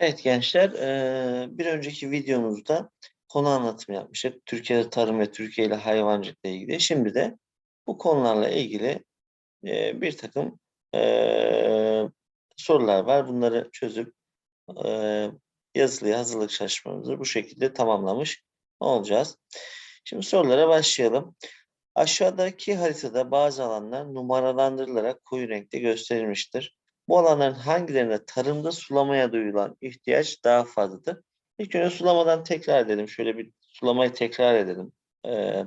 Evet gençler, eee, bir önceki videomuzda konu anlatımı yapmıştık. Türkiye'de tarım ve Türkiye ile hayvancılıkla ilgili. Şimdi de bu konularla ilgili eee, bir takım eee, sorular var. Bunları çözüp yazılıya hazırlık çalışmamızı bu şekilde tamamlamış olacağız. Şimdi sorulara başlayalım. Aşağıdaki haritada bazı alanlar numaralandırılarak koyu renkte gösterilmiştir. Bu alanların hangilerinde tarımda sulamaya duyulan ihtiyaç daha fazladır? İlk önce sulamadan tekrar edelim. Şöyle bir sulamayı tekrar edelim. Ee,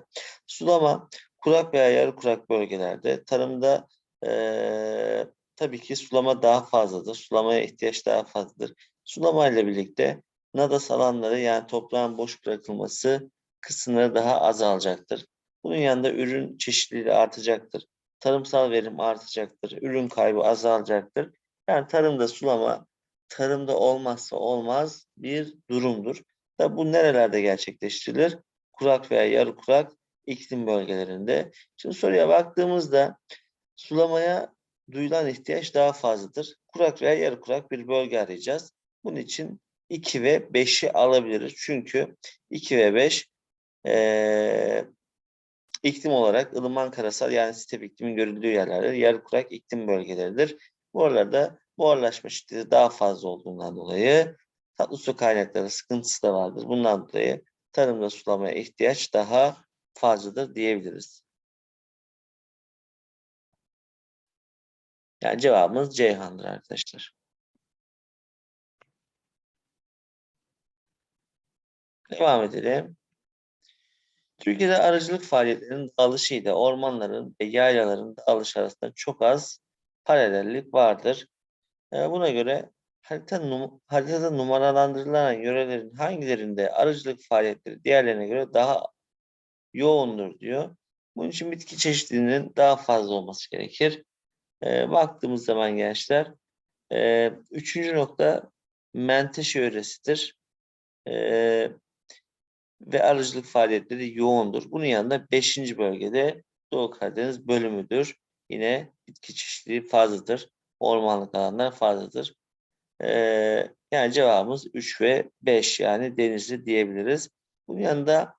sulama kurak veya yarı kurak bölgelerde tarımda ee, tabii ki sulama daha fazladır. Sulamaya ihtiyaç daha fazladır. Sulama ile birlikte nadas alanları yani toprağın boş bırakılması kısımları daha azalacaktır. Bunun yanında ürün çeşitliliği artacaktır. Tarımsal verim artacaktır. Ürün kaybı azalacaktır. Yani tarımda sulama tarımda olmazsa olmaz bir durumdur. Da bu nerelerde gerçekleştirilir? Kurak veya yarı kurak iklim bölgelerinde. Şimdi soruya baktığımızda sulamaya duyulan ihtiyaç daha fazladır. Kurak veya yarı kurak bir bölge arayacağız. Bunun için 2 ve 5'i alabiliriz. Çünkü 2 ve 5 ee, iklim olarak ılıman karasal yani step iklimin görüldüğü yerlerdir. Yarı kurak iklim bölgeleridir. Bu aralarda buharlaşma şiddeti daha fazla olduğundan dolayı tatlı su kaynakları sıkıntısı da vardır. Bundan dolayı tarımda sulamaya ihtiyaç daha fazladır diyebiliriz. Yani cevabımız Ceyhan'dır arkadaşlar. Devam edelim. Türkiye'de arıcılık faaliyetlerinin dağılışı ile ormanların ve yaylaların dağılışı arasında çok az paralellik vardır. Ee, buna göre harita num haritada numaralandırılan yörelerin hangilerinde arıcılık faaliyetleri diğerlerine göre daha yoğundur diyor. Bunun için bitki çeşitliliğinin daha fazla olması gerekir. Ee, baktığımız zaman gençler, e, üçüncü nokta Menteşe yöresidir. Ee, ve arıcılık faaliyetleri yoğundur. Bunun yanında 5. bölgede Doğu Karadeniz bölümüdür. Yine bitki çeşitliliği fazladır. Ormanlık alanlar fazladır. Ee, yani cevabımız 3 ve 5 yani denizli diyebiliriz. Bunun yanında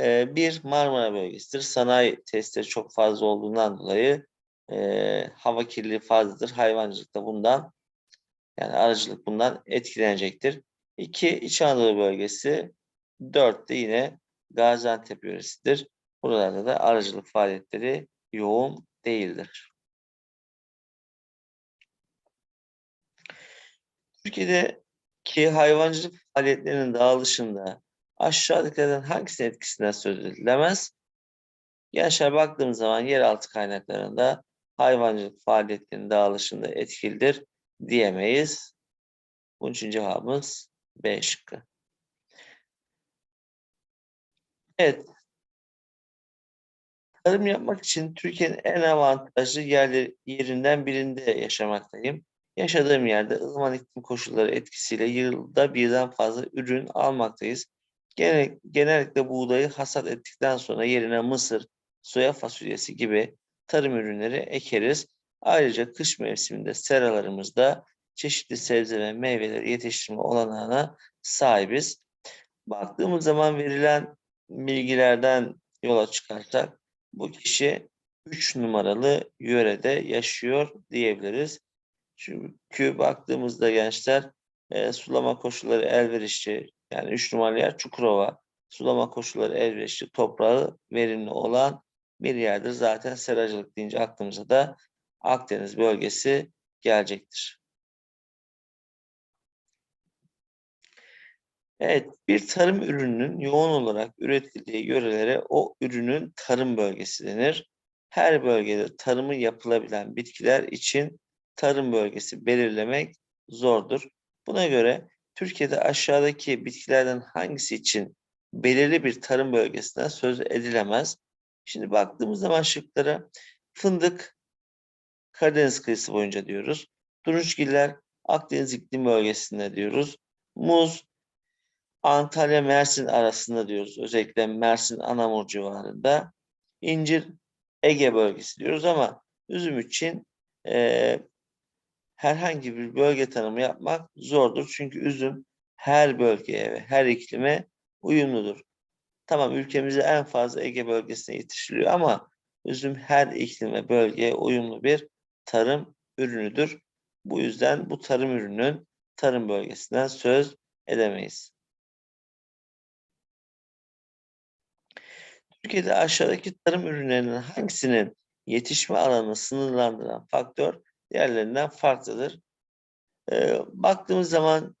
e, bir Marmara bölgesidir. Sanayi testleri çok fazla olduğundan dolayı e, hava kirliliği fazladır. Hayvancılık da bundan yani arıcılık bundan etkilenecektir. İki İç Anadolu bölgesi 4 de yine Gaziantep yöresidir. Buralarda da aracılık faaliyetleri yoğun değildir. Türkiye'deki hayvancılık faaliyetlerinin dağılışında aşağıdakilerden hangisinin etkisinden söz edilemez? Gençler baktığımız zaman yeraltı kaynaklarında hayvancılık faaliyetlerinin dağılışında etkilidir diyemeyiz. Bunun için cevabımız B şıkkı. Evet. Tarım yapmak için Türkiye'nin en avantajlı yerleri, yerinden birinde yaşamaktayım. Yaşadığım yerde ılıman iklim koşulları etkisiyle yılda birden fazla ürün almaktayız. Genel, genellikle buğdayı hasat ettikten sonra yerine mısır, soya fasulyesi gibi tarım ürünleri ekeriz. Ayrıca kış mevsiminde seralarımızda çeşitli sebze ve meyveleri yetiştirme olanağına sahibiz. Baktığımız zaman verilen bilgilerden yola çıkarsak bu kişi 3 numaralı yörede yaşıyor diyebiliriz. Çünkü baktığımızda gençler e, sulama koşulları elverişli yani 3 numaralı yer Çukurova sulama koşulları elverişli toprağı verimli olan bir yerdir. Zaten seracılık deyince aklımıza da Akdeniz bölgesi gelecektir. Evet, bir tarım ürününün yoğun olarak üretildiği yörelere o ürünün tarım bölgesi denir. Her bölgede tarımı yapılabilen bitkiler için tarım bölgesi belirlemek zordur. Buna göre Türkiye'de aşağıdaki bitkilerden hangisi için belirli bir tarım bölgesinden söz edilemez? Şimdi baktığımız zaman şıklara fındık Karadeniz kıyısı boyunca diyoruz. Turunçgiller Akdeniz iklim bölgesinde diyoruz. Muz Antalya Mersin arasında diyoruz. Özellikle Mersin Anamur civarında. İncir Ege bölgesi diyoruz ama üzüm için e, herhangi bir bölge tanımı yapmak zordur. Çünkü üzüm her bölgeye ve her iklime uyumludur. Tamam ülkemizde en fazla Ege bölgesine yetiştiriliyor ama üzüm her iklime bölgeye uyumlu bir tarım ürünüdür. Bu yüzden bu tarım ürünün tarım bölgesinden söz edemeyiz. Türkiye'de aşağıdaki tarım ürünlerinin hangisinin yetişme alanını sınırlandıran faktör diğerlerinden farklıdır? Ee, baktığımız zaman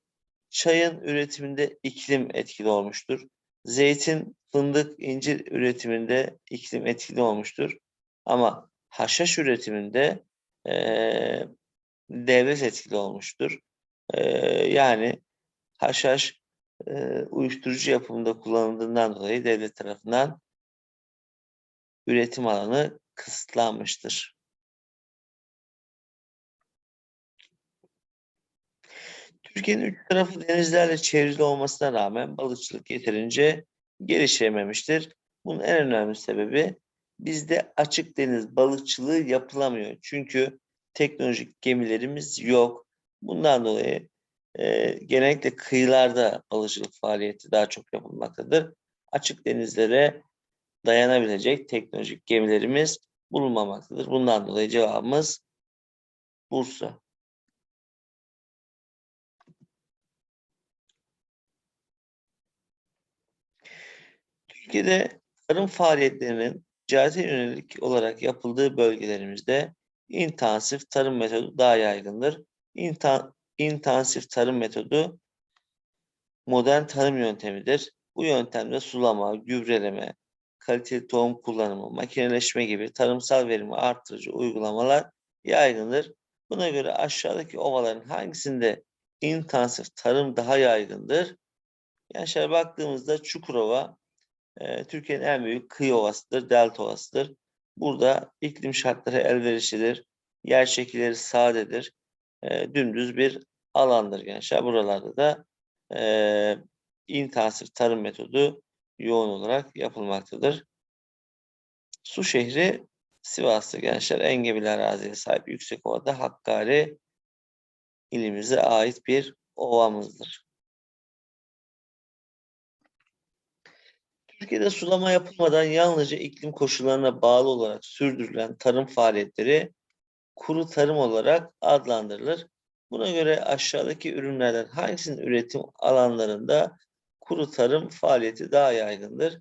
çayın üretiminde iklim etkili olmuştur. Zeytin, fındık, incir üretiminde iklim etkili olmuştur. Ama haşhaş üretiminde e, devlet etkili olmuştur. E, yani haşhaş e, uyuşturucu yapımında kullanıldığından dolayı devlet tarafından üretim alanı kısıtlanmıştır. Türkiye'nin üç tarafı denizlerle çevrili olmasına rağmen balıkçılık yeterince gelişememiştir. Bunun en önemli sebebi bizde açık deniz balıkçılığı yapılamıyor. Çünkü teknolojik gemilerimiz yok. Bundan dolayı e, genellikle kıyılarda balıkçılık faaliyeti daha çok yapılmaktadır. Açık denizlere dayanabilecek teknolojik gemilerimiz bulunmamaktadır. Bundan dolayı cevabımız Bursa. Türkiye'de tarım faaliyetlerinin ticarete yönelik olarak yapıldığı bölgelerimizde intensif tarım metodu daha yaygındır. İnta, intensif tarım metodu modern tarım yöntemidir. Bu yöntemde sulama, gübreleme, kaliteli tohum kullanımı, makineleşme gibi tarımsal verimi artırıcı uygulamalar yaygındır. Buna göre aşağıdaki ovaların hangisinde intensif tarım daha yaygındır? Gençler baktığımızda Çukurova e, Türkiye'nin en büyük kıyı ovasıdır, delta ovasıdır. Burada iklim şartları elverişlidir, yer şekilleri sadedir, e, dümdüz bir alandır gençler. Buralarda da e, intensif tarım metodu yoğun olarak yapılmaktadır. Su şehri Sivas'ta gençler engebeli araziye sahip Yüksekova'da Hakkari ilimize ait bir ovamızdır. Türkiye'de sulama yapılmadan yalnızca iklim koşullarına bağlı olarak sürdürülen tarım faaliyetleri kuru tarım olarak adlandırılır. Buna göre aşağıdaki ürünlerden hangisinin üretim alanlarında kuru tarım faaliyeti daha yaygındır?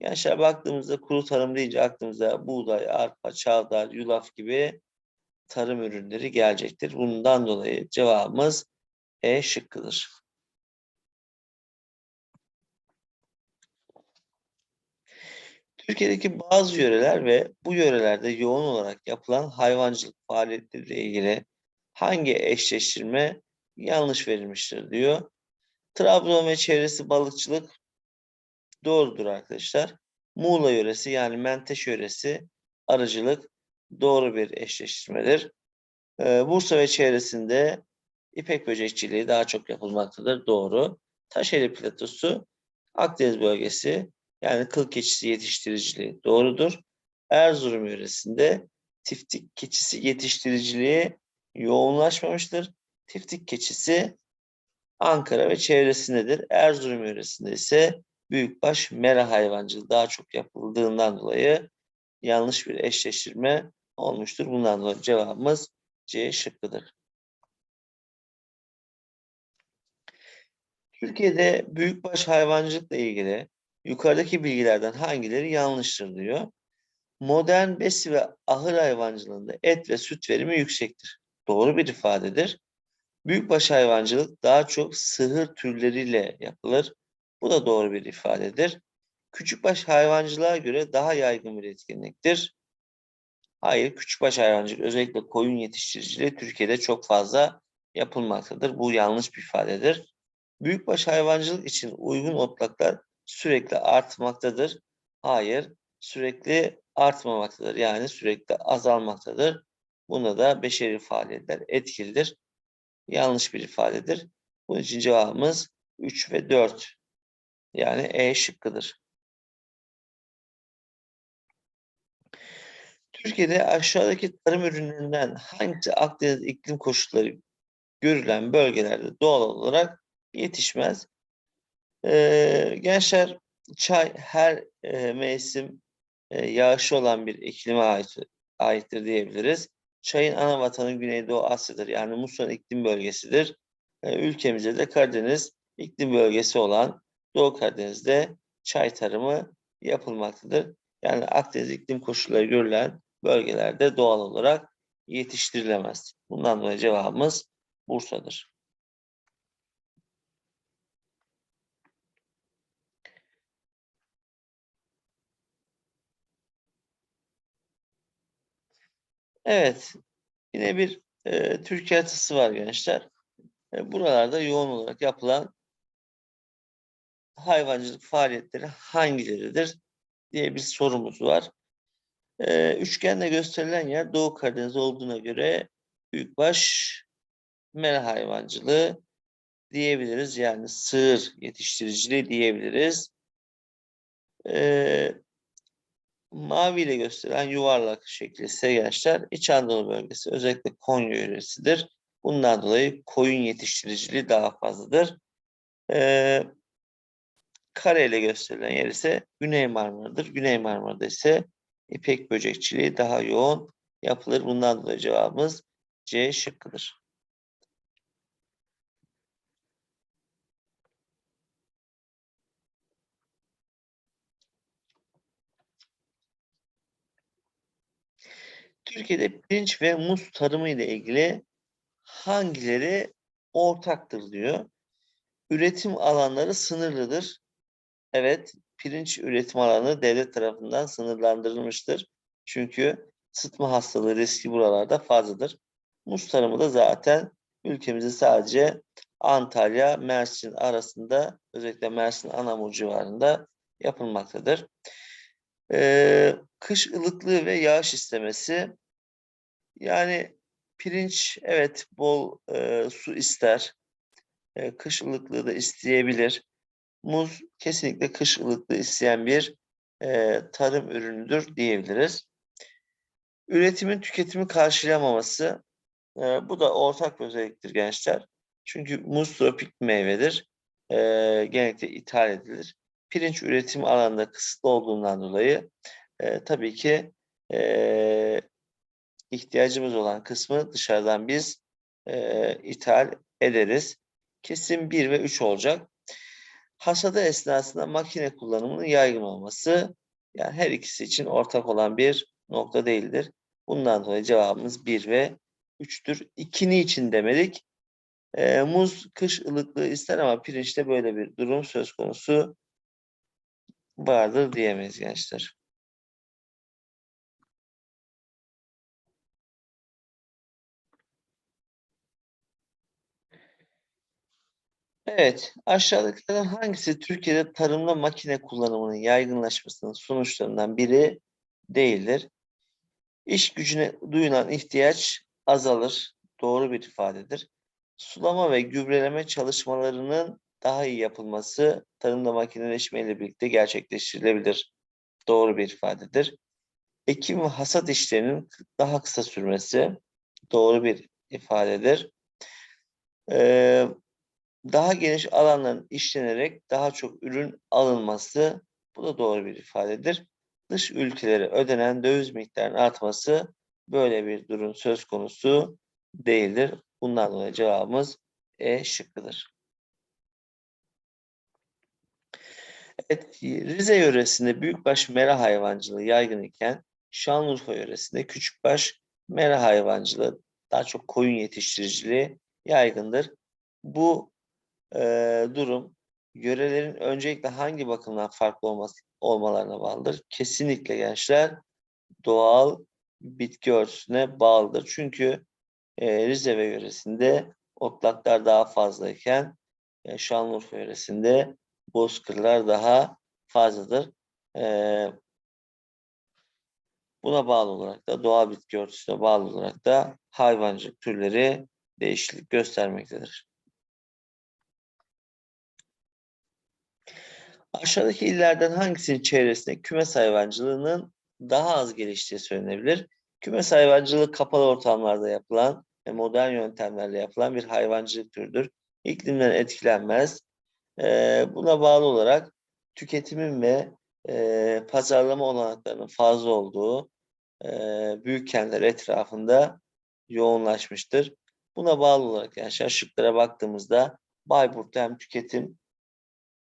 Gençler baktığımızda kuru tarım deyince aklımıza buğday, arpa, çavdar, yulaf gibi tarım ürünleri gelecektir. Bundan dolayı cevabımız E şıkkıdır. Türkiye'deki bazı yöreler ve bu yörelerde yoğun olarak yapılan hayvancılık faaliyetleriyle ilgili hangi eşleştirme yanlış verilmiştir diyor. Trabzon ve çevresi balıkçılık doğrudur arkadaşlar. Muğla yöresi yani Menteş yöresi arıcılık doğru bir eşleştirmedir. Ee, Bursa ve çevresinde ipek böcekçiliği daha çok yapılmaktadır. Doğru. Taşeli platosu Akdeniz bölgesi yani kıl keçisi yetiştiriciliği doğrudur. Erzurum yöresinde tiftik keçisi yetiştiriciliği yoğunlaşmamıştır. Tiftik keçisi Ankara ve çevresindedir. Erzurum yöresinde ise büyükbaş mera hayvancılığı daha çok yapıldığından dolayı yanlış bir eşleştirme olmuştur. Bundan dolayı cevabımız C şıkkıdır. Türkiye'de büyükbaş hayvancılıkla ilgili yukarıdaki bilgilerden hangileri yanlıştır diyor. Modern besi ve ahır hayvancılığında et ve süt verimi yüksektir. Doğru bir ifadedir. Büyükbaş hayvancılık daha çok sığır türleriyle yapılır. Bu da doğru bir ifadedir. Küçükbaş hayvancılığa göre daha yaygın bir etkinliktir. Hayır, küçükbaş hayvancılık özellikle koyun yetiştiriciliği Türkiye'de çok fazla yapılmaktadır. Bu yanlış bir ifadedir. Büyükbaş hayvancılık için uygun otlaklar sürekli artmaktadır. Hayır, sürekli artmamaktadır. Yani sürekli azalmaktadır. Bunda da beşeri faaliyetler etkilidir. Yanlış bir ifadedir. Bunun için cevabımız 3 ve 4. Yani E şıkkıdır. Türkiye'de aşağıdaki tarım ürünlerinden hangisi Akdeniz iklim koşulları görülen bölgelerde doğal olarak yetişmez? Ee, gençler çay her e, mevsim e, yağışı olan bir iklime ait, aittir diyebiliriz. Çayın ana vatanı Güneydoğu Asya'dır. Yani muson iklim bölgesidir. E, ülkemizde de Karadeniz iklim bölgesi olan Doğu Karadeniz'de çay tarımı yapılmaktadır. Yani Akdeniz iklim koşulları görülen bölgelerde doğal olarak yetiştirilemez. Bundan dolayı cevabımız Bursa'dır. Evet, yine bir e, Türkiye haritası var gençler. E, buralarda yoğun olarak yapılan hayvancılık faaliyetleri hangileridir diye bir sorumuz var. E, üçgenle gösterilen yer Doğu Karadeniz olduğuna göre büyükbaş mera hayvancılığı diyebiliriz. Yani sığır yetiştiriciliği diyebiliriz. E, mavi ile gösterilen yuvarlak şekli ise gençler İç Anadolu bölgesi özellikle Konya yöresidir. Bundan dolayı koyun yetiştiriciliği daha fazladır. Ee, kare ile gösterilen yer ise Güney Marmara'dır. Güney Marmara'da ise ipek böcekçiliği daha yoğun yapılır. Bundan dolayı cevabımız C şıkkıdır. Türkiye'de pirinç ve muz tarımı ile ilgili hangileri ortaktır diyor. Üretim alanları sınırlıdır. Evet, pirinç üretim alanı devlet tarafından sınırlandırılmıştır. Çünkü sıtma hastalığı riski buralarda fazladır. Muz tarımı da zaten ülkemizde sadece Antalya, Mersin arasında özellikle Mersin Anamur civarında yapılmaktadır. Ee, kış ılıklığı ve yağış istemesi yani pirinç evet bol e, su ister. E, kış ılıklığı da isteyebilir. Muz kesinlikle kış ılıklığı isteyen bir e, tarım ürünüdür diyebiliriz. Üretimin tüketimi karşılayamaması e, bu da ortak bir özelliktir gençler. Çünkü muz tropik meyvedir. E, genellikle ithal edilir. Pirinç üretim alanında kısıtlı olduğundan dolayı e, tabii ki e, ihtiyacımız olan kısmı dışarıdan biz e, ithal ederiz. Kesim 1 ve 3 olacak. Hasadı esnasında makine kullanımının yaygın olması yani her ikisi için ortak olan bir nokta değildir. Bundan dolayı cevabımız 1 ve 3'tür. İkini için demedik. E, muz kış ılıklığı ister ama pirinçte böyle bir durum söz konusu vardır diyemeyiz gençler. Evet, aşağıdakilerden hangisi Türkiye'de tarımda makine kullanımının yaygınlaşmasının sonuçlarından biri değildir? İş gücüne duyulan ihtiyaç azalır. Doğru bir ifadedir. Sulama ve gübreleme çalışmalarının daha iyi yapılması tarımda makineleşme ile birlikte gerçekleştirilebilir. Doğru bir ifadedir. Ekim ve hasat işlerinin daha kısa sürmesi doğru bir ifadedir. Ee, daha geniş alanların işlenerek daha çok ürün alınması bu da doğru bir ifadedir. Dış ülkelere ödenen döviz miktarının artması böyle bir durum söz konusu değildir. Bundan dolayı cevabımız E şıkkıdır. Evet, Rize yöresinde büyükbaş mera hayvancılığı yaygın iken Şanlıurfa yöresinde küçükbaş mera hayvancılığı daha çok koyun yetiştiriciliği yaygındır. Bu e, durum yörelerin öncelikle hangi bakımdan farklı olması, olmalarına bağlıdır? Kesinlikle gençler doğal bitki örtüsüne bağlıdır. Çünkü e, Rize ve yöresinde otlaklar daha fazlayken e, Şanlıurfa yöresinde bozkırlar daha fazladır. E, buna bağlı olarak da doğal bitki örtüsüne bağlı olarak da hayvancılık türleri değişiklik göstermektedir. Aşağıdaki illerden hangisinin çevresinde kümes hayvancılığının daha az geliştiği söylenebilir. Kümes hayvancılığı kapalı ortamlarda yapılan ve modern yöntemlerle yapılan bir hayvancılık türüdür. İklimden etkilenmez. Buna bağlı olarak tüketimin ve e, pazarlama olanaklarının fazla olduğu e, büyük kentler etrafında yoğunlaşmıştır. Buna bağlı olarak yani şıklara baktığımızda Bayburt'ta hem tüketim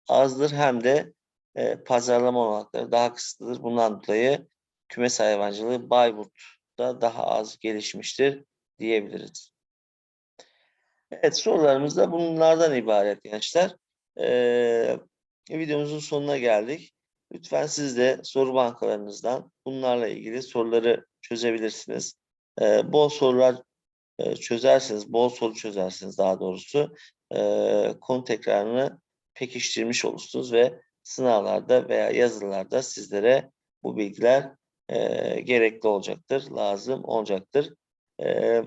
azdır hem de e, pazarlama olanakları daha kısıtlıdır. Bundan dolayı kümes hayvancılığı Bayburt'ta daha az gelişmiştir diyebiliriz. Evet sorularımız da bunlardan ibaret gençler. Ee, videomuzun sonuna geldik. Lütfen siz de soru bankalarınızdan bunlarla ilgili soruları çözebilirsiniz. Ee, bol sorular e, çözerseniz, bol soru çözersiniz daha doğrusu e, konu tekrarını pekiştirmiş olursunuz ve sınavlarda veya yazılarda sizlere bu bilgiler e, gerekli olacaktır, lazım olacaktır. E,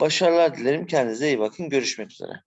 başarılar dilerim. Kendinize iyi bakın. Görüşmek üzere.